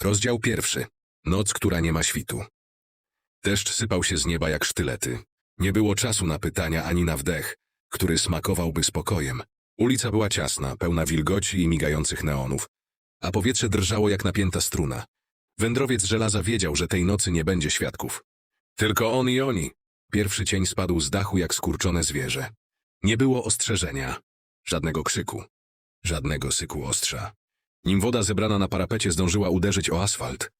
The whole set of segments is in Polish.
Rozdział pierwszy. Noc, która nie ma świtu. Deszcz sypał się z nieba jak sztylety. Nie było czasu na pytania ani na wdech, który smakowałby spokojem. Ulica była ciasna, pełna wilgoci i migających neonów, a powietrze drżało jak napięta struna. Wędrowiec żelaza wiedział, że tej nocy nie będzie świadków. Tylko on i oni. Pierwszy cień spadł z dachu jak skurczone zwierzę. Nie było ostrzeżenia, żadnego krzyku, żadnego syku ostrza. Nim woda zebrana na parapecie zdążyła uderzyć o asfalt,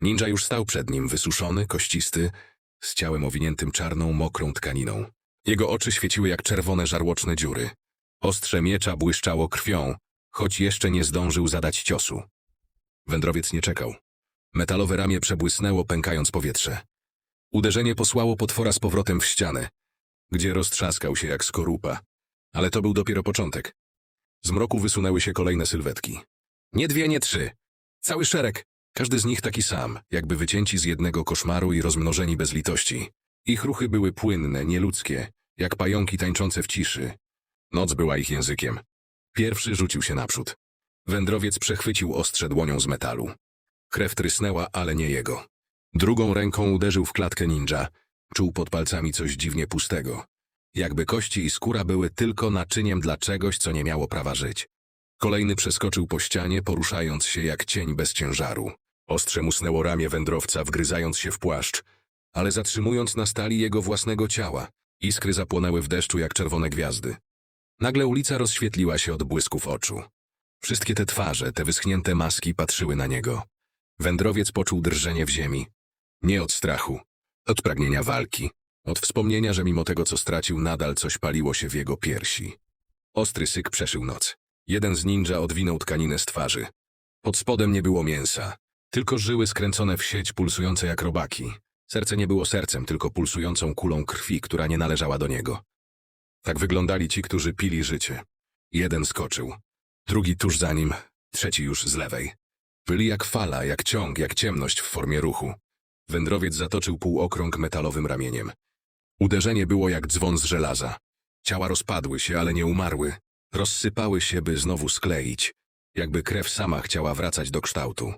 ninja już stał przed nim, wysuszony, kościsty, z ciałem owiniętym czarną, mokrą tkaniną. Jego oczy świeciły jak czerwone żarłoczne dziury. Ostrze miecza błyszczało krwią, choć jeszcze nie zdążył zadać ciosu. Wędrowiec nie czekał. Metalowe ramię przebłysnęło, pękając powietrze. Uderzenie posłało potwora z powrotem w ścianę, gdzie roztrzaskał się jak skorupa. Ale to był dopiero początek. Z mroku wysunęły się kolejne sylwetki. Nie dwie, nie trzy. Cały szereg. Każdy z nich taki sam, jakby wycięci z jednego koszmaru i rozmnożeni bez litości. Ich ruchy były płynne, nieludzkie, jak pająki tańczące w ciszy. Noc była ich językiem. Pierwszy rzucił się naprzód. Wędrowiec przechwycił ostrze dłonią z metalu. Krew trysnęła, ale nie jego. Drugą ręką uderzył w klatkę ninja. Czuł pod palcami coś dziwnie pustego. Jakby kości i skóra były tylko naczyniem dla czegoś, co nie miało prawa żyć. Kolejny przeskoczył po ścianie, poruszając się jak cień bez ciężaru. Ostrze musnęło ramię wędrowca, wgryzając się w płaszcz, ale zatrzymując na stali jego własnego ciała. Iskry zapłonęły w deszczu jak czerwone gwiazdy. Nagle ulica rozświetliła się od błysków oczu. Wszystkie te twarze, te wyschnięte maski patrzyły na niego. Wędrowiec poczuł drżenie w ziemi. Nie od strachu, od pragnienia walki, od wspomnienia, że mimo tego, co stracił, nadal coś paliło się w jego piersi. Ostry syk przeszył noc. Jeden z ninja odwinął tkaninę z twarzy. Pod spodem nie było mięsa, tylko żyły skręcone w sieć, pulsujące jak robaki. Serce nie było sercem, tylko pulsującą kulą krwi, która nie należała do niego. Tak wyglądali ci, którzy pili życie. Jeden skoczył, drugi tuż za nim, trzeci już z lewej. Byli jak fala, jak ciąg, jak ciemność w formie ruchu. Wędrowiec zatoczył półokrąg metalowym ramieniem. Uderzenie było jak dzwon z żelaza. Ciała rozpadły się, ale nie umarły. Rozsypały się, by znowu skleić, jakby krew sama chciała wracać do kształtu.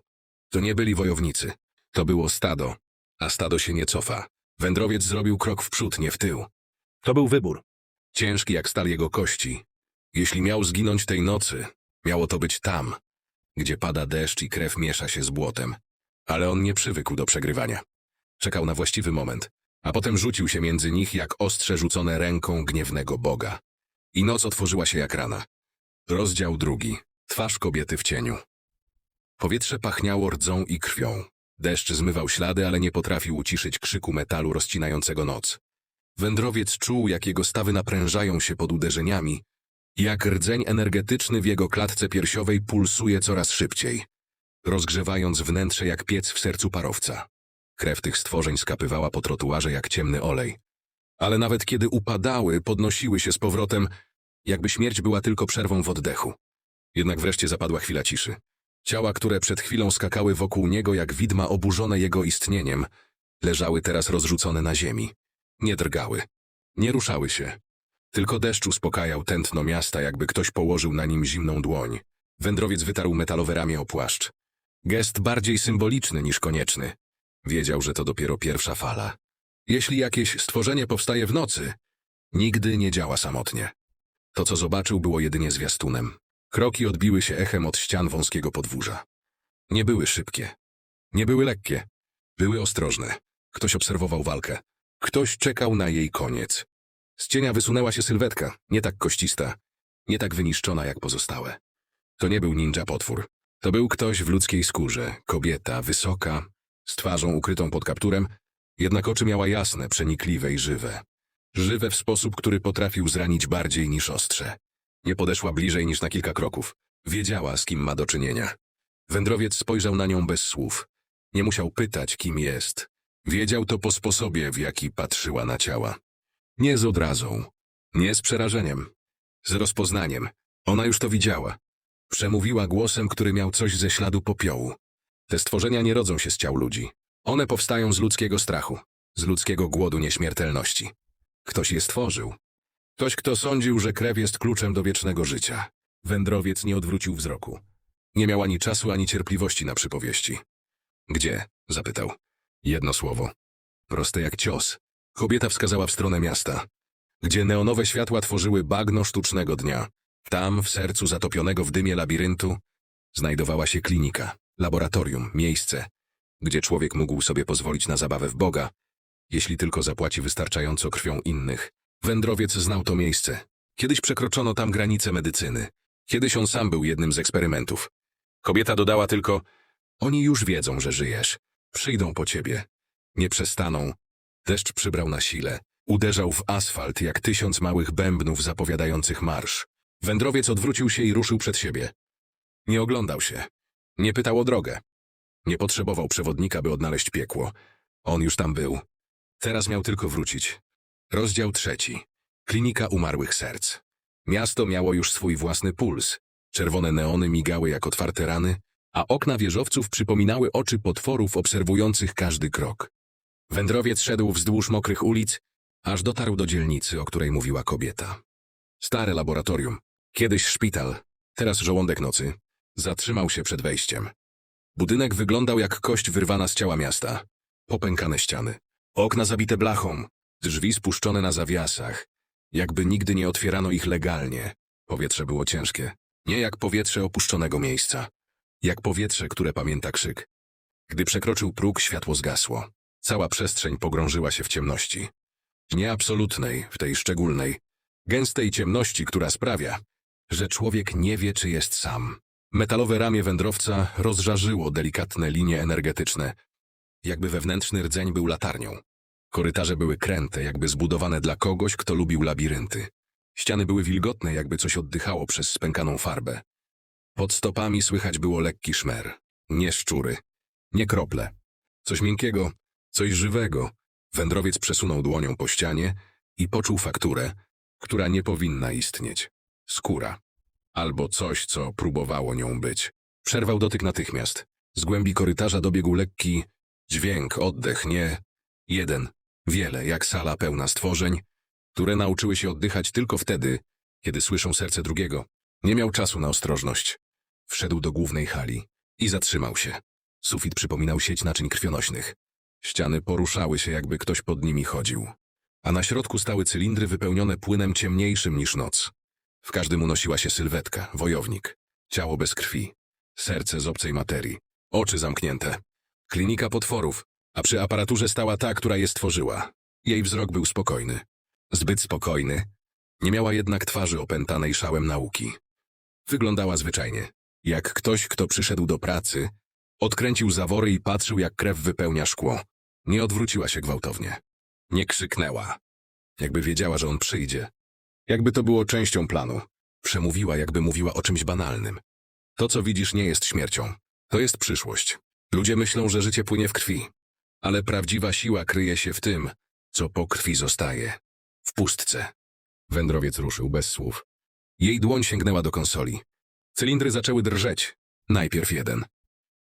To nie byli wojownicy. To było stado, a stado się nie cofa. Wędrowiec zrobił krok w przód, nie w tył. To był wybór. Ciężki jak stal jego kości. Jeśli miał zginąć tej nocy, miało to być tam, gdzie pada deszcz i krew miesza się z błotem. Ale on nie przywykł do przegrywania. Czekał na właściwy moment, a potem rzucił się między nich jak ostrze rzucone ręką gniewnego Boga. I noc otworzyła się jak rana. Rozdział drugi. Twarz kobiety w cieniu. Powietrze pachniało rdzą i krwią. Deszcz zmywał ślady, ale nie potrafił uciszyć krzyku metalu rozcinającego noc. Wędrowiec czuł, jak jego stawy naprężają się pod uderzeniami, jak rdzeń energetyczny w jego klatce piersiowej pulsuje coraz szybciej, rozgrzewając wnętrze jak piec w sercu parowca. Krew tych stworzeń skapywała po trotuarze jak ciemny olej. Ale nawet kiedy upadały, podnosiły się z powrotem, jakby śmierć była tylko przerwą w oddechu. Jednak wreszcie zapadła chwila ciszy. Ciała, które przed chwilą skakały wokół niego jak widma oburzone jego istnieniem, leżały teraz rozrzucone na ziemi. Nie drgały. Nie ruszały się. Tylko deszcz uspokajał tętno miasta, jakby ktoś położył na nim zimną dłoń. Wędrowiec wytarł metalowe ramię o płaszcz. Gest bardziej symboliczny niż konieczny. Wiedział, że to dopiero pierwsza fala. Jeśli jakieś stworzenie powstaje w nocy, nigdy nie działa samotnie. To, co zobaczył, było jedynie zwiastunem. Kroki odbiły się echem od ścian wąskiego podwórza. Nie były szybkie. Nie były lekkie. Były ostrożne. Ktoś obserwował walkę. Ktoś czekał na jej koniec. Z cienia wysunęła się sylwetka, nie tak koścista, nie tak wyniszczona jak pozostałe. To nie był ninja potwór. To był ktoś w ludzkiej skórze, kobieta, wysoka, z twarzą ukrytą pod kapturem, jednak oczy miała jasne, przenikliwe i żywe. Żywe w sposób, który potrafił zranić bardziej niż ostrze. Nie podeszła bliżej niż na kilka kroków. Wiedziała, z kim ma do czynienia. Wędrowiec spojrzał na nią bez słów. Nie musiał pytać, kim jest. Wiedział to po sposobie, w jaki patrzyła na ciała. Nie z odrazą, nie z przerażeniem, z rozpoznaniem. Ona już to widziała. Przemówiła głosem, który miał coś ze śladu popiołu. Te stworzenia nie rodzą się z ciał ludzi. One powstają z ludzkiego strachu, z ludzkiego głodu nieśmiertelności. Ktoś je stworzył. Ktoś, kto sądził, że krew jest kluczem do wiecznego życia. Wędrowiec nie odwrócił wzroku. Nie miał ani czasu, ani cierpliwości na przypowieści. Gdzie? zapytał. Jedno słowo. Proste jak cios. Kobieta wskazała w stronę miasta, gdzie neonowe światła tworzyły bagno sztucznego dnia. Tam, w sercu zatopionego w dymie labiryntu, znajdowała się klinika, laboratorium, miejsce, gdzie człowiek mógł sobie pozwolić na zabawę w Boga, jeśli tylko zapłaci wystarczająco krwią innych. Wędrowiec znał to miejsce. Kiedyś przekroczono tam granice medycyny. Kiedyś on sam był jednym z eksperymentów. Kobieta dodała tylko, oni już wiedzą, że żyjesz. Przyjdą po ciebie. Nie przestaną. Deszcz przybrał na sile. Uderzał w asfalt jak tysiąc małych bębnów zapowiadających marsz. Wędrowiec odwrócił się i ruszył przed siebie. Nie oglądał się. Nie pytał o drogę. Nie potrzebował przewodnika, by odnaleźć piekło. On już tam był. Teraz miał tylko wrócić. Rozdział trzeci. Klinika umarłych serc. Miasto miało już swój własny puls. Czerwone neony migały jak otwarte rany, a okna wieżowców przypominały oczy potworów obserwujących każdy krok. Wędrowiec szedł wzdłuż mokrych ulic, aż dotarł do dzielnicy, o której mówiła kobieta. Stare laboratorium, kiedyś szpital, teraz żołądek nocy, zatrzymał się przed wejściem. Budynek wyglądał jak kość wyrwana z ciała miasta. Popękane ściany, okna zabite blachą, drzwi spuszczone na zawiasach, jakby nigdy nie otwierano ich legalnie. Powietrze było ciężkie, nie jak powietrze opuszczonego miejsca, jak powietrze, które pamięta krzyk. Gdy przekroczył próg, światło zgasło. Cała przestrzeń pogrążyła się w ciemności. Nie absolutnej, w tej szczególnej, gęstej ciemności, która sprawia, że człowiek nie wie, czy jest sam. Metalowe ramię wędrowca rozżarzyło delikatne linie energetyczne, jakby wewnętrzny rdzeń był latarnią. Korytarze były kręte, jakby zbudowane dla kogoś, kto lubił labirynty. Ściany były wilgotne, jakby coś oddychało przez spękaną farbę. Pod stopami słychać było lekki szmer. Nie szczury, nie krople. Coś miękkiego, coś żywego. Wędrowiec przesunął dłonią po ścianie i poczuł fakturę, która nie powinna istnieć. Skóra. Albo coś, co próbowało nią być. Przerwał dotyk natychmiast. Z głębi korytarza dobiegł lekki dźwięk, oddech, nie jeden, wiele, jak sala pełna stworzeń, które nauczyły się oddychać tylko wtedy, kiedy słyszą serce drugiego. Nie miał czasu na ostrożność. Wszedł do głównej hali i zatrzymał się. Sufit przypominał sieć naczyń krwionośnych. Ściany poruszały się, jakby ktoś pod nimi chodził. A na środku stały cylindry wypełnione płynem ciemniejszym niż noc. W każdym unosiła się sylwetka, wojownik. Ciało bez krwi. Serce z obcej materii. Oczy zamknięte. Klinika potworów, a przy aparaturze stała ta, która je stworzyła. Jej wzrok był spokojny. Zbyt spokojny. Nie miała jednak twarzy opętanej szałem nauki. Wyglądała zwyczajnie. Jak ktoś, kto przyszedł do pracy, odkręcił zawory i patrzył, jak krew wypełnia szkło. Nie odwróciła się gwałtownie. Nie krzyknęła. Jakby wiedziała, że on przyjdzie. Jakby to było częścią planu. Przemówiła, jakby mówiła o czymś banalnym. To, co widzisz, nie jest śmiercią. To jest przyszłość. Ludzie myślą, że życie płynie w krwi. Ale prawdziwa siła kryje się w tym, co po krwi zostaje. W pustce. Wędrowiec ruszył bez słów. Jej dłoń sięgnęła do konsoli. Cylindry zaczęły drżeć. Najpierw jeden.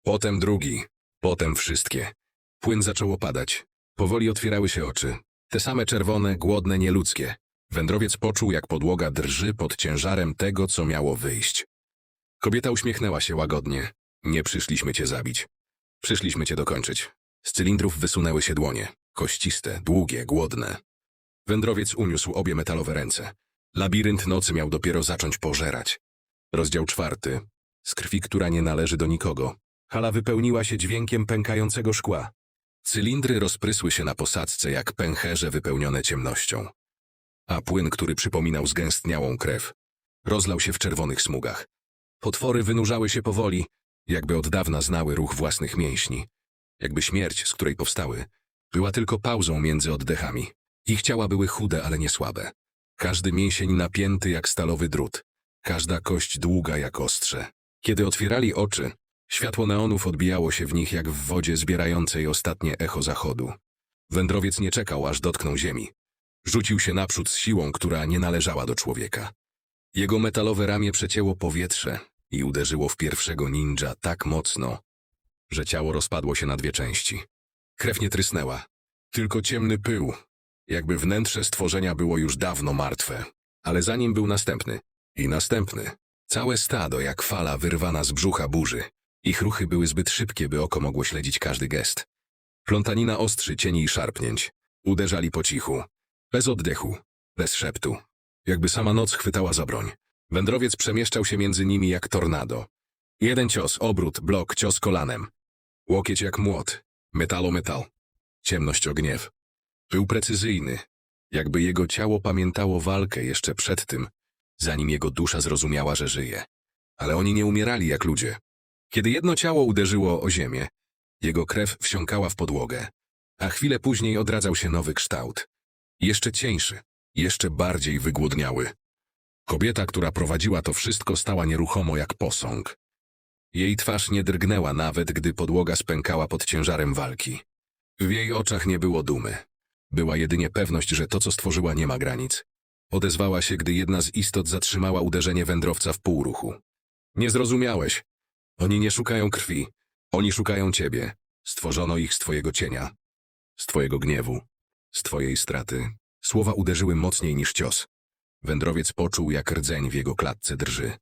Potem drugi. Potem wszystkie. Płyn zaczął opadać. Powoli otwierały się oczy. Te same czerwone, głodne, nieludzkie. Wędrowiec poczuł, jak podłoga drży pod ciężarem tego, co miało wyjść. Kobieta uśmiechnęła się łagodnie. Nie przyszliśmy cię zabić. Przyszliśmy cię dokończyć. Z cylindrów wysunęły się dłonie. Kościste, długie, głodne. Wędrowiec uniósł obie metalowe ręce. Labirynt nocy miał dopiero zacząć pożerać. Rozdział czwarty. Z krwi, która nie należy do nikogo. Hala wypełniła się dźwiękiem pękającego szkła. Cylindry rozprysły się na posadzce jak pęcherze wypełnione ciemnością. A płyn, który przypominał zgęstniałą krew, rozlał się w czerwonych smugach. Potwory wynurzały się powoli, jakby od dawna znały ruch własnych mięśni. Jakby śmierć, z której powstały, była tylko pauzą między oddechami. Ich ciała były chude, ale nie słabe. Każdy mięsień napięty jak stalowy drut. Każda kość długa jak ostrze. Kiedy otwierali oczy, światło neonów odbijało się w nich jak w wodzie zbierającej ostatnie echo zachodu. Wędrowiec nie czekał, aż dotknął ziemi. Rzucił się naprzód z siłą, która nie należała do człowieka. Jego metalowe ramię przecięło powietrze i uderzyło w pierwszego ninja tak mocno, że ciało rozpadło się na dwie części. Krew nie trysnęła, tylko ciemny pył, jakby wnętrze stworzenia było już dawno martwe. Ale za nim był następny i następny. Całe stado jak fala wyrwana z brzucha burzy. Ich ruchy były zbyt szybkie, by oko mogło śledzić każdy gest. Plątanina ostrzy cieni i szarpnięć. Uderzali po cichu. Bez oddechu. Bez szeptu. Jakby sama noc chwytała za broń. Wędrowiec przemieszczał się między nimi jak tornado. Jeden cios, obrót, blok, cios kolanem. Łokieć jak młot. Metalo metal. Ciemność o gniew. Był precyzyjny. Jakby jego ciało pamiętało walkę jeszcze przed tym, zanim jego dusza zrozumiała, że żyje. Ale oni nie umierali jak ludzie. Kiedy jedno ciało uderzyło o ziemię, jego krew wsiąkała w podłogę, a chwilę później odradzał się nowy kształt. Jeszcze cieńszy, jeszcze bardziej wygłodniały. Kobieta, która prowadziła to wszystko, stała nieruchomo jak posąg. Jej twarz nie drgnęła nawet, gdy podłoga spękała pod ciężarem walki. W jej oczach nie było dumy. Była jedynie pewność, że to, co stworzyła, nie ma granic. Odezwała się, gdy jedna z istot zatrzymała uderzenie wędrowca w półruchu. Nie zrozumiałeś. Oni nie szukają krwi. Oni szukają ciebie. Stworzono ich z twojego cienia. Z twojego gniewu. Z twojej straty. Słowa uderzyły mocniej niż cios. Wędrowiec poczuł, jak rdzeń w jego klatce drży.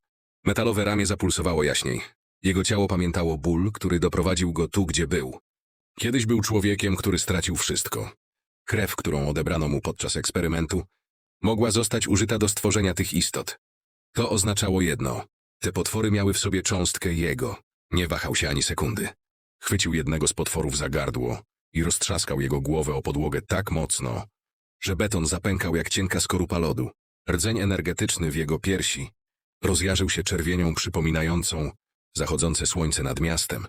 Metalowe ramię zapulsowało jaśniej. Jego ciało pamiętało ból, który doprowadził go tu, gdzie był. Kiedyś był człowiekiem, który stracił wszystko. Krew, którą odebrano mu podczas eksperymentu, mogła zostać użyta do stworzenia tych istot. To oznaczało jedno. Te potwory miały w sobie cząstkę jego. Nie wahał się ani sekundy. Chwycił jednego z potworów za gardło i roztrzaskał jego głowę o podłogę tak mocno, że beton zapękał jak cienka skorupa lodu. Rdzeń energetyczny w jego piersi rozjarzył się czerwienią przypominającą zachodzące słońce nad miastem,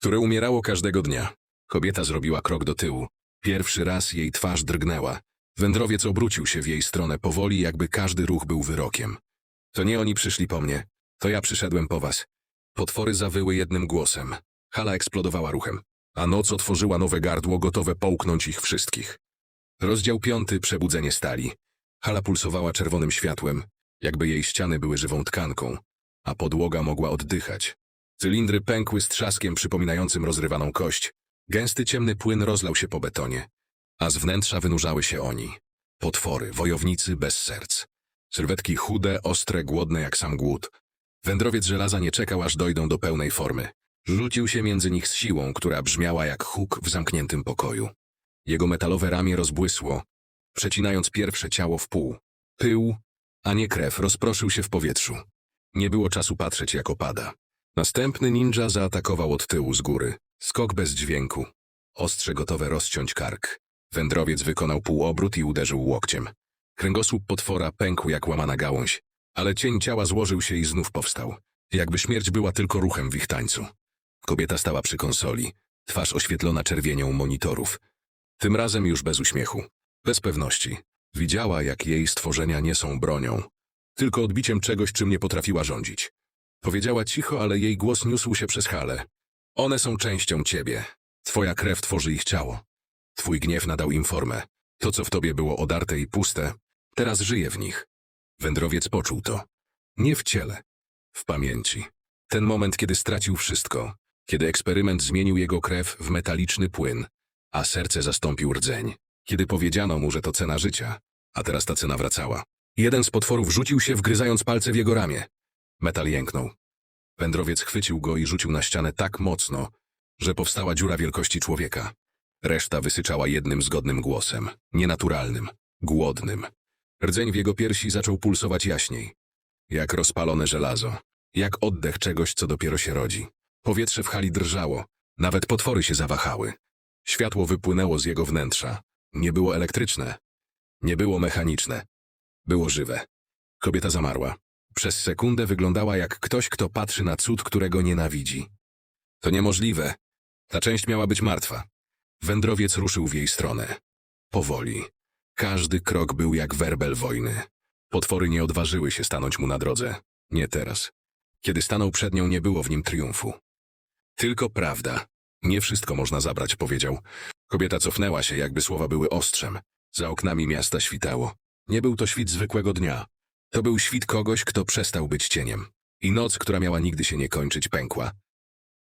które umierało każdego dnia. Kobieta zrobiła krok do tyłu. Pierwszy raz jej twarz drgnęła. Wędrowiec obrócił się w jej stronę powoli, jakby każdy ruch był wyrokiem. To nie oni przyszli po mnie, to ja przyszedłem po was. Potwory zawyły jednym głosem. Hala eksplodowała ruchem, a noc otworzyła nowe gardło, gotowe połknąć ich wszystkich. Rozdział piąty Przebudzenie stali. Hala pulsowała czerwonym światłem, jakby jej ściany były żywą tkanką, a podłoga mogła oddychać. Cylindry pękły z trzaskiem przypominającym rozrywaną kość. Gęsty ciemny płyn rozlał się po betonie, a z wnętrza wynurzały się oni. Potwory, wojownicy bez serc. Sylwetki chude, ostre, głodne jak sam głód. Wędrowiec żelaza nie czekał, aż dojdą do pełnej formy. Rzucił się między nich z siłą, która brzmiała jak huk w zamkniętym pokoju. Jego metalowe ramię rozbłysło, przecinając pierwsze ciało w pół. Pył, a nie krew, rozproszył się w powietrzu. Nie było czasu patrzeć, jak opada. Następny ninja zaatakował od tyłu z góry. Skok bez dźwięku. Ostrze gotowe rozciąć kark. Wędrowiec wykonał półobrót i uderzył łokciem. Kręgosłup potwora pękł jak łamana gałąź, ale cień ciała złożył się i znów powstał. Jakby śmierć była tylko ruchem w ich tańcu. Kobieta stała przy konsoli, twarz oświetlona czerwienią monitorów. Tym razem już bez uśmiechu, bez pewności. Widziała, jak jej stworzenia nie są bronią, tylko odbiciem czegoś, czym nie potrafiła rządzić. Powiedziała cicho, ale jej głos niósł się przez halę. One są częścią ciebie. Twoja krew tworzy ich ciało. Twój gniew nadał im formę. To, co w tobie było odarte i puste, teraz żyje w nich. Wędrowiec poczuł to. Nie w ciele, w pamięci. Ten moment, kiedy stracił wszystko, kiedy eksperyment zmienił jego krew w metaliczny płyn, a serce zastąpił rdzeń. Kiedy powiedziano mu, że to cena życia, a teraz ta cena wracała. Jeden z potworów rzucił się, wgryzając palce w jego ramię. Metal jęknął. Wędrowiec chwycił go i rzucił na ścianę tak mocno, że powstała dziura wielkości człowieka. Reszta wysyczała jednym zgodnym głosem, nienaturalnym, głodnym. Rdzeń w jego piersi zaczął pulsować jaśniej, jak rozpalone żelazo, jak oddech czegoś, co dopiero się rodzi. Powietrze w hali drżało, nawet potwory się zawahały. Światło wypłynęło z jego wnętrza. Nie było elektryczne, nie było mechaniczne, było żywe. Kobieta zamarła. Przez sekundę wyglądała jak ktoś, kto patrzy na cud, którego nienawidzi. To niemożliwe. Ta część miała być martwa. Wędrowiec ruszył w jej stronę. Powoli. Każdy krok był jak werbel wojny. Potwory nie odważyły się stanąć mu na drodze. Nie teraz. Kiedy stanął przed nią, nie było w nim triumfu. Tylko prawda. Nie wszystko można zabrać, powiedział. Kobieta cofnęła się, jakby słowa były ostrzem. Za oknami miasta świtało. Nie był to świt zwykłego dnia. To był świt kogoś, kto przestał być cieniem. I noc, która miała nigdy się nie kończyć, pękła.